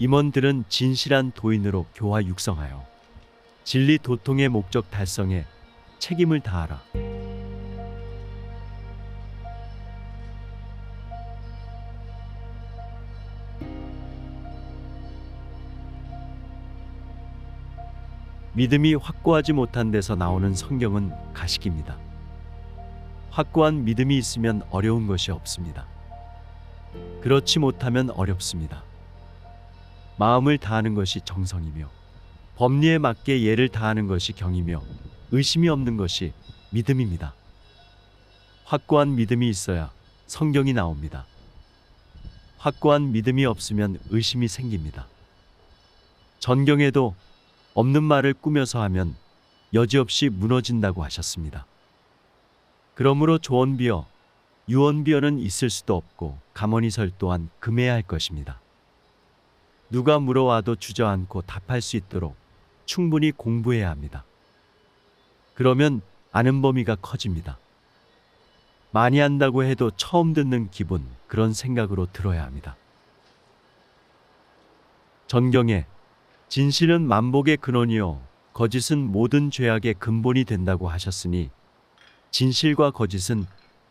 임원들은 진실한 도인으로 교화 육성하여 진리 도통의 목적 달성에 책임을 다하라. 믿음이 확고하지 못한 데서 나오는 성경은 가식입니다. 확고한 믿음이 있으면 어려운 것이 없습니다. 그렇지 못하면 어렵습니다. 마음을 다하는 것이 정성이며 법리에 맞게 예를 다하는 것이 경이며 의심이 없는 것이 믿음입니다. 확고한 믿음이 있어야 성경이 나옵니다. 확고한 믿음이 없으면 의심이 생깁니다. 전경에도 없는 말을 꾸며서 하면 여지없이 무너진다고 하셨습니다. 그러므로 조언비어, 유언비어는 있을 수도 없고 가머니설 또한 금해야 할 것입니다. 누가 물어와도 주저앉고 답할 수 있도록 충분히 공부해야 합니다. 그러면 아는 범위가 커집니다. 많이 한다고 해도 처음 듣는 기분, 그런 생각으로 들어야 합니다. 전경에 진실은 만복의 근원이요 거짓은 모든 죄악의 근본이 된다고 하셨으니 진실과 거짓은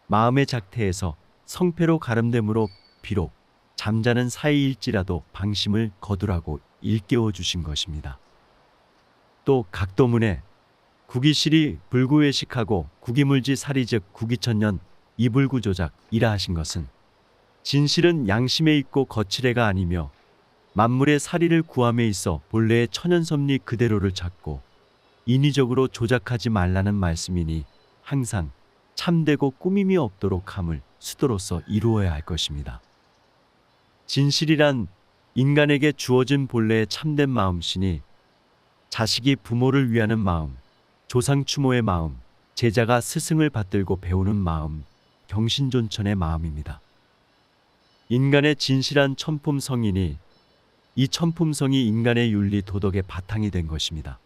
마음의 작태에서 성패로 가름됨으로 비록 잠자는 사이일지라도 방심을 거두라고 일깨워 주신 것입니다. 또 각도문에 국이실이 불구외식하고 국이물지 살이즉 국이천년 이불구 조작이라 하신 것은 진실은 양심에 있고 거칠애가 아니며 만물의 사리를 구함에 있어 본래의 천연섭리 그대로를 찾고 인위적으로 조작하지 말라는 말씀이니 항상 참되고 꾸밈이 없도록 함을 수도로서 이루어야 할 것입니다. 진실이란 인간에게 주어진 본래의 참된 마음씨니 자식이 부모를 위하는 마음, 조상 추모의 마음, 제자가 스승을 받들고 배우는 마음, 경신존천의 마음입니다. 인간의 진실한 천품성이니 이 천품성이 인간의 윤리 도덕의 바탕이 된 것입니다.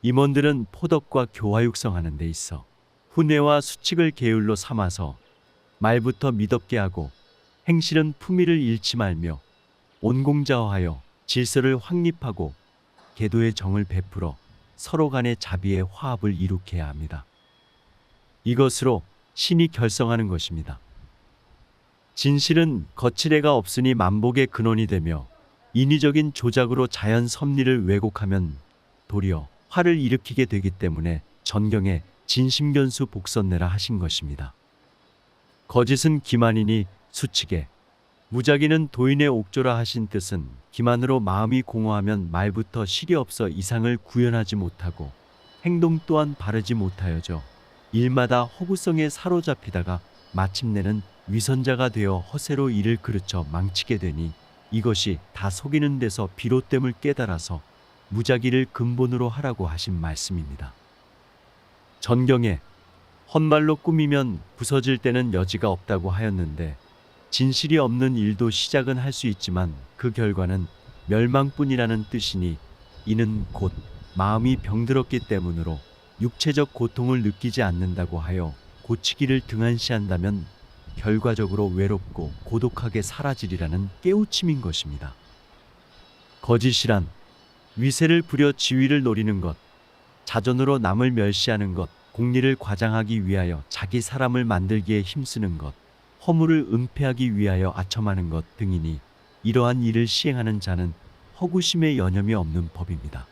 임원들은 포덕과 교화 육성하는 데 있어 훈회와 수칙을 계율로 삼아서 말부터 미덥게 하고 행실은 품위를 잃지 말며 온공자화하여 질서를 확립하고 계도의 정을 베풀어 서로 간의 자비의 화합을 이룩해야 합니다. 이것으로 신이 결성하는 것입니다. 진실은 거칠애가 없으니 만복의 근원이 되며 인위적인 조작으로 자연 섭리를 왜곡하면 도리어 화를 일으키게 되기 때문에 전경에 진심견수 복선내라 하신 것입니다. 거짓은 기만이니 수칙에 무작위는 도인의 옥조라 하신 뜻은 기만으로 마음이 공허하면 말부터 실이 없어 이상을 구현하지 못하고 행동 또한 바르지 못하여져 일마다 허구성에 사로잡히다가 마침내는 위선자가 되어 허세로 일을 그르쳐 망치게 되니 이것이 다 속이는 데서 비롯됨을 깨달아서 무작위를 근본으로 하라고 하신 말씀입니다. 전경에 헛말로 꾸미면 부서질 때는 여지가 없다고 하였는데 진실이 없는 일도 시작은 할 수 있지만 그 결과는 멸망뿐이라는 뜻이니 이는 곧 마음이 병들었기 때문으로 육체적 고통을 느끼지 않는다고 하여 고치기를 등한시한다면 결과적으로 외롭고 고독하게 사라지리라는 깨우침인 것입니다. 거짓이란 위세를 부려 지위를 노리는 것, 자존으로 남을 멸시하는 것, 공리를 과장하기 위하여 자기 사람을 만들기에 힘쓰는 것, 허물을 은폐하기 위하여 아첨하는 것 등이니 이러한 일을 시행하는 자는 허구심의 여념이 없는 법입니다.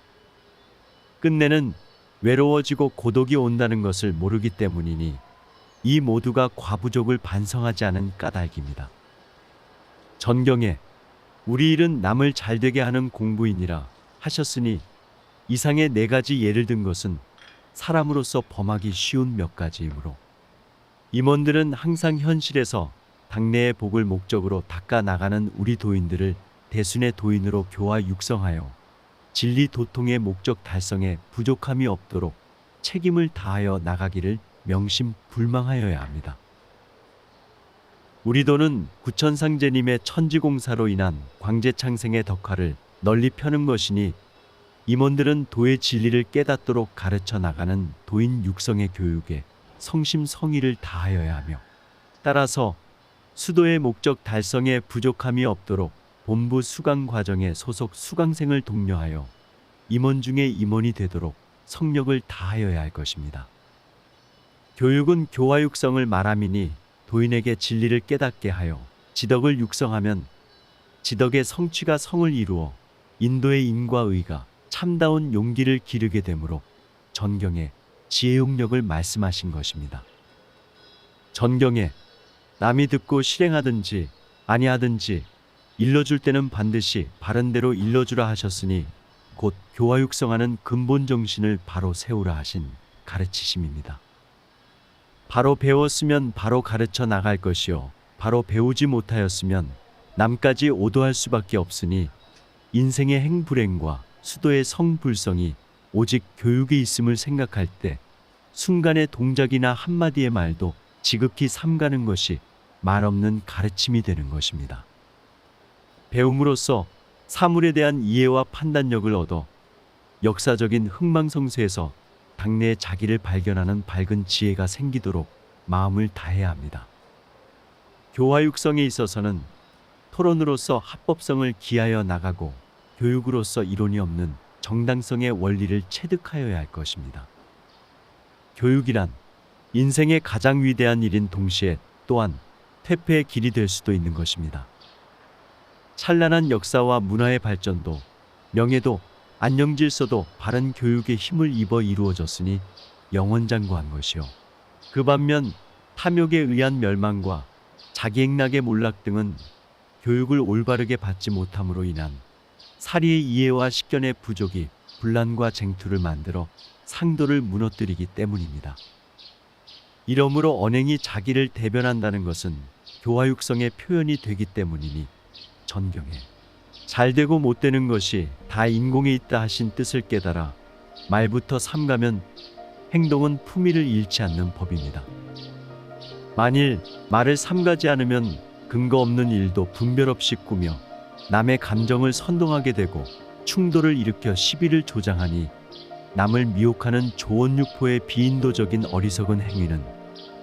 끝내는 외로워지고 고독이 온다는 것을 모르기 때문이니 이 모두가 과부족을 반성하지 않은 까닭입니다. 전경에 우리 일은 남을 잘되게 하는 공부이니라 하셨으니 이상의 네 가지 예를 든 것은 사람으로서 범하기 쉬운 몇 가지이므로 임원들은 항상 현실에서 당내의 복을 목적으로 닦아 나가는 우리 도인들을 대순의 도인으로 교화 육성하여 진리 도통의 목적 달성에 부족함이 없도록 책임을 다하여 나가기를 명심불망하여야 합니다. 우리 도는 구천상제님의 천지공사로 인한 광제창생의 덕화를 널리 펴는 것이니 임원들은 도의 진리를 깨닫도록 가르쳐 나가는 도인 육성의 교육에 성심성의를 다하여야 하며 따라서 수도의 목적 달성에 부족함이 없도록 본부 수강 과정에 소속 수강생을 독려하여 임원 중에 임원이 되도록 성력을 다하여야 할 것입니다. 교육은 교화 육성을 말함이니 도인에게 진리를 깨닫게 하여 지덕을 육성하면 지덕의 성취가 성을 이루어 인도의 인과 의가 참다운 용기를 기르게 되므로 전경에 지혜 용력을 말씀하신 것입니다. 전경에 남이 듣고 실행하든지 아니하든지 일러줄 때는 반드시 바른 대로 일러주라 하셨으니 곧 교화 육성하는 근본 정신을 바로 세우라 하신 가르치심입니다. 바로 배웠으면 바로 가르쳐 나갈 것이요 바로 배우지 못하였으면 남까지 오도할 수밖에 없으니 인생의 행불행과 수도의 성불성이 오직 교육에 있음을 생각할 때 순간의 동작이나 한마디의 말도 지극히 삼가는 것이 말없는 가르침이 되는 것입니다. 배움으로써 사물에 대한 이해와 판단력을 얻어 역사적인 흥망성쇠에서 당내의 자기를 발견하는 밝은 지혜가 생기도록 마음을 다해야 합니다. 교화 육성에 있어서는 토론으로서 합법성을 기하여 나가고 교육으로서 이론이 없는 정당성의 원리를 체득하여야 할 것입니다. 교육이란 인생의 가장 위대한 일인 동시에 또한 퇴폐의 길이 될 수도 있는 것입니다. 찬란한 역사와 문화의 발전도 명예도 안녕 질서도 바른 교육의 힘을 입어 이루어졌으니 영원장구한 것이요. 그 반면 탐욕에 의한 멸망과 자기 행락의 몰락 등은 교육을 올바르게 받지 못함으로 인한 사리의 이해와 식견의 부족이 분란과 쟁투를 만들어 상도를 무너뜨리기 때문입니다. 이러므로 언행이 자기를 대변한다는 것은 교화육성의 표현이 되기 때문이니 전경에 잘 되고 못 되는 것이 다 인공에 있다 하신 뜻을 깨달아 말부터 삼가면 행동은 품위를 잃지 않는 법입니다. 만일 말을 삼가지 않으면 근거 없는 일도 분별 없이 꾸며 남의 감정을 선동하게 되고 충돌을 일으켜 시비를 조장하니 남을 미혹하는 조언육포의 비인도적인 어리석은 행위는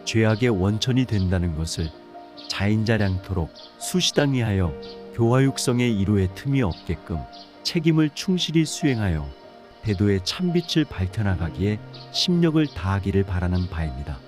죄악의 원천이 된다는 것을 자인자량토록 수시당리하여 교화육성의 이루의 틈이 없게끔 책임을 충실히 수행하여 대도의 참빛을 밝혀나가기에 심력을 다하기를 바라는 바입니다.